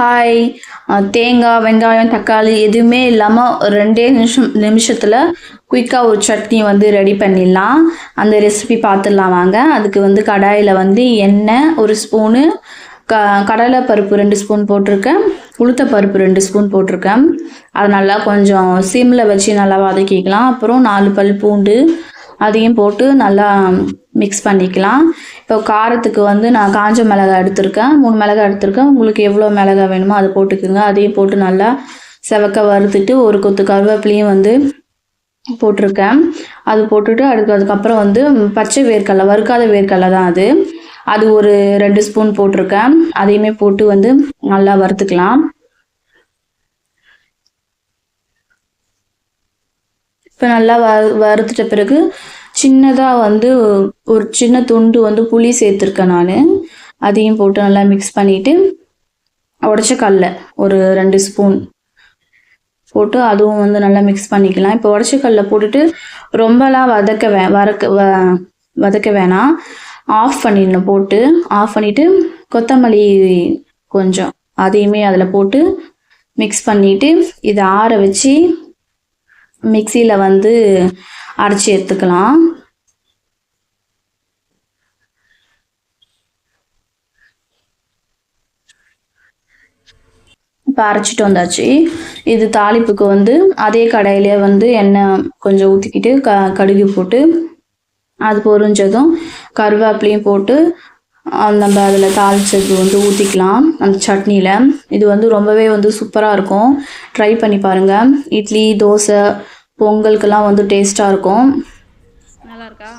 Hi தேங்காய் வெங்காயம் தக்காளி எதுவுமே இல்லாமல் ரெண்டே நிமிஷம் நிமிஷத்தில் குயிக்காக ஒரு சட்னி வந்து ரெடி பண்ணிடலாம். அந்த ரெசிபி பார்த்துடலாம் வாங்க. அதுக்கு வந்து கடாயில் வந்து எண்ணெய் ஒரு ஸ்பூனு க கடலை பருப்பு ரெண்டு ஸ்பூன் போட்டிருக்கேன். உளுத்த பருப்பு ரெண்டு ஸ்பூன் போட்டிருக்கேன். அது நல்லா கொஞ்சம் சிம்மில் வச்சு நல்லா வதக்கிக்கலாம். அப்புறம் நாலு பல் பூண்டு அதையும் போட்டு நல்லா மிக்ஸ் பண்ணிக்கலாம். இப்போ காரத்துக்கு வந்து நான் காஞ்ச மிளகாய் எடுத்திருக்கேன். மூணு மிளகாய் எடுத்திருக்கேன். உங்களுக்கு எவ்வளோ மிளகாய் வேணுமோ அதை போட்டுக்குங்க. அதையும் போட்டு நல்லா செவக்க வறுத்துட்டு ஒரு கொத்து கருவேப்பிலையும் வந்து போட்டிருக்கேன். அது போட்டுட்டு அதுக்கு அதுக்கப்புறம் வந்து பச்சை வேர்க்கடலை வறுக்காத வேர்க்கடலை தான் அது. அது ஒரு ரெண்டு ஸ்பூன் போட்டிருக்கேன். அதையுமே போட்டு வந்து நல்லா வறுத்துக்கலாம். இப்போ நல்லா வ வறுத்துட்ட பிறகு சின்னதாக வந்து ஒரு சின்ன துண்டு வந்து புளி சேர்த்துருக்கேன் நான். அதையும் போட்டு நல்லா மிக்ஸ் பண்ணிவிட்டு உடச்ச கடல ஒரு ரெண்டு ஸ்பூன் போட்டு அதுவும் வந்து நல்லா மிக்ஸ் பண்ணிக்கலாம். இப்போ உடச்ச கடல போட்டுட்டு ரொம்பலாம் வதக்க வே வதக்க வ வதக்க வேணாம். ஆஃப் பண்ணிடணும் போட்டு. ஆஃப் பண்ணிவிட்டு கொத்தமல்லி கொஞ்சம் அதையுமே அதில் போட்டு மிக்ஸ் பண்ணிவிட்டு இதை ஆற வச்சு மிக்சியில் வந்து அரைச்சி எடுத்துக்கலாம். இப்போ அரைச்சிட்டு வந்தாச்சு. இது தாளிப்புக்கு வந்து அதே கடாயிலே வந்து எண்ணெய் கொஞ்சம் ஊற்றிக்கிட்டு க கடுகு போட்டு அது பொரிஞ்சதும் கருவேப்பிலையும் போட்டு நம்ம அதில் தாளிச்சது வந்து ஊற்றிக்கலாம் அந்த சட்னியில். இது வந்து ரொம்பவே வந்து சூப்பராக இருக்கும். ட்ரை பண்ணி பாருங்கள் இட்லி தோசை பொங்கலுக்கெல்லாம் வந்து டேஸ்ட்டாக இருக்கும். நல்லா இருக்கா